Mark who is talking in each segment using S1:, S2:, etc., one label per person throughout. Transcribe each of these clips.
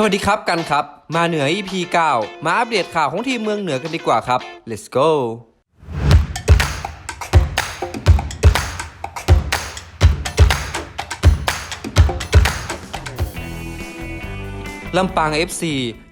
S1: สวัสดีครับกันครับ มาเหนือ EP 9 มาอัปเดตข่าวของทีมเมืองเหนือกันดีกว่าครับ let's go ลำปาง FC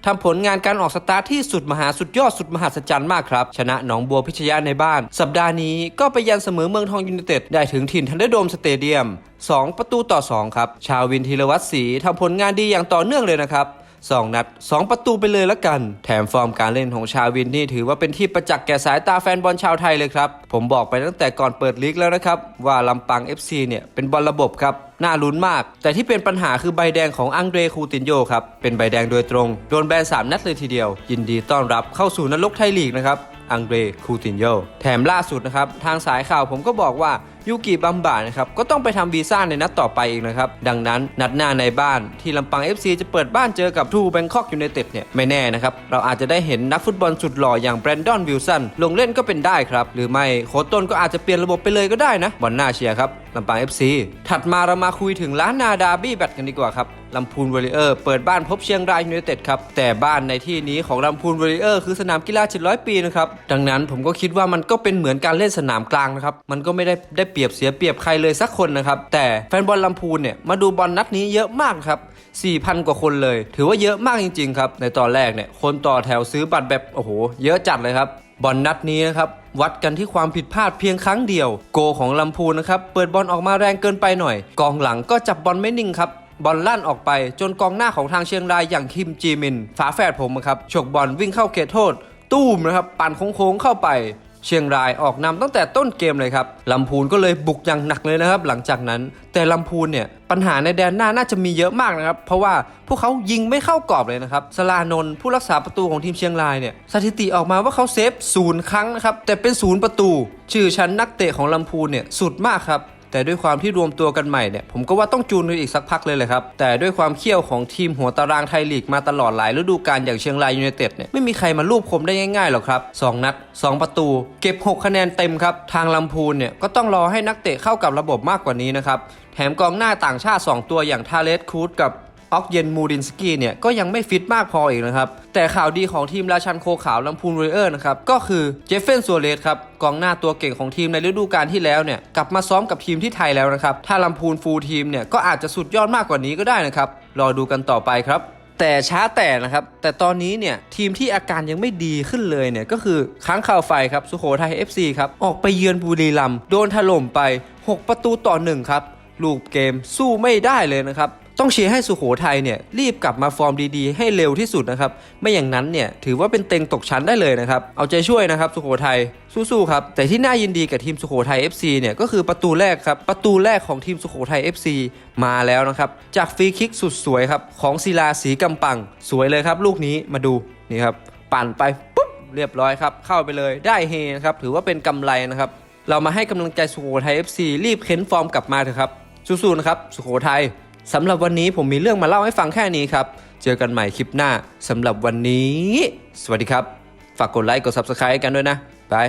S1: ทำผลงานการออกสตาร์ทที่สุดมหาสุดยอดสุดมหัศจรรย์มากครับ ชนะหนองบัวพิชยาในบ้าน สัปดาห์นี้ก็ไปยันเสมอเมืองทองยูไนเต็ดได้ถึงถิ่นทันเดอร์โดมสเตเดียม 2 ประตูต่อ 2 ครับ ชาววินธีรวัตรศรีทำผลงานดีอย่างต่อเนื่องเลยนะครับ2 นัด 2 ประตูไปเลยละกัน แถมฟอร์มการเล่นของชาววินนี่ถือว่าเป็นที่ประจักษ์แก่สายตาแฟนบอลชาวไทยเลยครับ ผมบอกไปตั้งแต่ก่อนเปิดลีกแล้วนะครับ ว่าลำปาง FC เนี่ยเป็นบอลระบบครับ น่าลุ้นมาก แต่ที่เป็นปัญหาคือใบแดงของอังเดรคูตินโยครับ เป็นใบแดงโดยตรง โดนแบน 3 นัดเลยทีเดียว ยินดีต้อนรับเข้าสู่นรกไทยลีกนะครับอังเดรคูตินโยแถมล่าสุดนะครับ ทางสายข่าวผมก็บอกว่ายูกิบัมบานะครับก็ต้องไปทำวีซ่าในนัดต่อไปอีกนะครับ ดังนั้นนัดหน้าในบ้านที่ลำปาง FC จะเปิดบ้านเจอกับทูแบงคอกยูไนเต็ดเนี่ยไม่แน่นะครับ เราอาจจะได้เห็นนักฟุตบอลสุดหล่ออย่างแบรนดอนวิลสันลงเล่นก็เป็นได้ครับ หรือไม่โค้ชต้นก็อาจจะเปลี่ยนระบบไปเลยก็ได้นะบอลหน้าเชียร์ครับ ลำปาง FC ถัดมาเรามาคุยถึงล้านนาดาบี้แบตกันดีกว่าครับลำพูนวอริเออร์เปิดบ้านพบเชียงรายยูไนเต็ดครับ แต่บ้านในที่นี้ของลำพูนวอริเออร์คือสนามกีฬา700 ปีนะครับ ดังนั้นผมก็คิดว่ามันก็เป็นเหมือนการเล่นสนามกลางนะครับ มันก็ไม่ได้ได้เปรียบเสียเปรียบใครเลยสักคนนะครับ แต่แฟนบอลลำพูนเนี่ยมาดูบอลนัดนี้เยอะมากครับ4,000 กว่าคนเลย ถือว่าเยอะมากจริงๆครับในตอนแรกเนี่ยคนต่อแถวซื้อบัตรแบบโอ้โห เยอะจัดเลยครับ บอลนัดนี้นะครับวัดกันที่ความผิดพลาดเพียงครั้งเดียว โกของลำพูนนะครับเปิดบอลออกมาแรงเกินไปหน่อย กองหลังก็จับบอลไม่นิ่งครับบอลลั่นออกไปจนกองหน้าของทางเชียงรายอย่างคิมจีมิน ฝาแฝดผมครับฉกบอลวิ่งเข้าเขตโทษ ตู้มนะครับปั่นโค้งๆเข้าไป เชียงรายออกนำตั้งแต่ต้นเกมเลยครับลำพูนก็เลยบุกอย่างหนักเลยนะครับ หลังจากนั้น แต่ลำพูนเนี่ยปัญหาในแดนหน้าน่าจะมีเยอะมากนะครับ เพราะว่าพวกเขายิงไม่เข้ากรอบเลยนะครับสลานนท์ผู้รักษาประตูของทีมเชียงรายเนี่ยสถิติออกมาว่าเขาเซฟศูนย์ครั้งนะครับแต่เป็นศูนย์ประตู ชื่อชั้นนักเตะของลำพูนเนี่ยสุดมากครับ แต่ด้วยความที่รวมตัวกันใหม่เนี่ยผมก็ว่าต้องจูนกันอีกสักพักเลยเลยครับ แต่ด้วยความเขี้ยวของทีมหัวตารางไทยลีกมาตลอดหลายฤดูกาลอย่างเชียงรายยูเนเต็ดเนี่ยไม่มีใครมาลูบคมได้ง่ายๆหรอกครับ 2 นัด 2 ประตู เก็บ 6 คะแนนเต็มครับ ทางลำพูนเนี่ยก็ต้องรอให้นักเตะเข้ากับระบบมากกว่านี้นะครับแถมกองหน้าต่างชาติ 2 ตัวอย่างทาเลสคูดกับ ออกเยนมูดินสกี้เนี่ยก็ยังไม่ฟิตมากพออีกนะครับ แต่ข่าวดีของทีมราชันโคขาวลำพูนเรเออร์นะครับ ก็คือเจฟเฟนซัวเรสครับกองหน้าตัวเก่งของทีมในฤดูกาลที่แล้วเนี่ยกลับมาซ้อมกับทีมที่ไทยแล้วนะครับ ถ้าลำพูนฟูลทีมเนี่ยก็อาจจะสุดยอดมากกว่านี้ก็ได้นะครับรอดูกันต่อไปครับแต่ช้าแต่นะครับ แต่ตอนนี้เนี่ยทีมที่อาการยังไม่ดีขึ้นเลยเนี่ยก็คือค้างข่าวไฟครับสุโขทัย FC ครับ ออกไปเยือนบุรีรัมย์โดนถล่มไป 6 ประตูต่อ 1 ครับ ลูกเกมสู้ไม่ได้เลยนะครับ ต้องเชียร์ให้สุโขทัยเนี่ยรีบกลับมาฟอร์มดีๆ ให้เร็วที่สุดนะครับ ไม่อย่างนั้นเนี่ยถือว่าเป็นเต็งตกชั้นได้เลยนะครับ เอาใจช่วยนะครับสุโขทัยสู้ๆครับ แต่ที่น่ายินดีกับทีมสุโขทัย FC เนี่ยก็คือประตูแรกครับ ประตูแรกของทีมสุโขทัย FC มาแล้วนะครับ จากฟรีคิกสุดสวยครับของศิลาสีกำปัง สวยเลยครับลูกนี้มาดูนี่ครับปั่นไปปุ๊บเรียบร้อยครับเข้าไปเลยได้เฮนะครับถือว่าเป็นกำไรนะครับเรามาให้กำลังใจสุโขทัย FC รีบเค้นฟอร์มกลับมาเถอะครับสู้ๆนะครับสุโขทัย สำหรับวันนี้ผมมีเรื่องมาเล่าให้ฟังแค่นี้ครับ เจอกันใหม่คลิปหน้าสำหรับวันนี้ สวัสดีครับ ฝากกดไลค์กด Subscribe กันด้วยนะบาย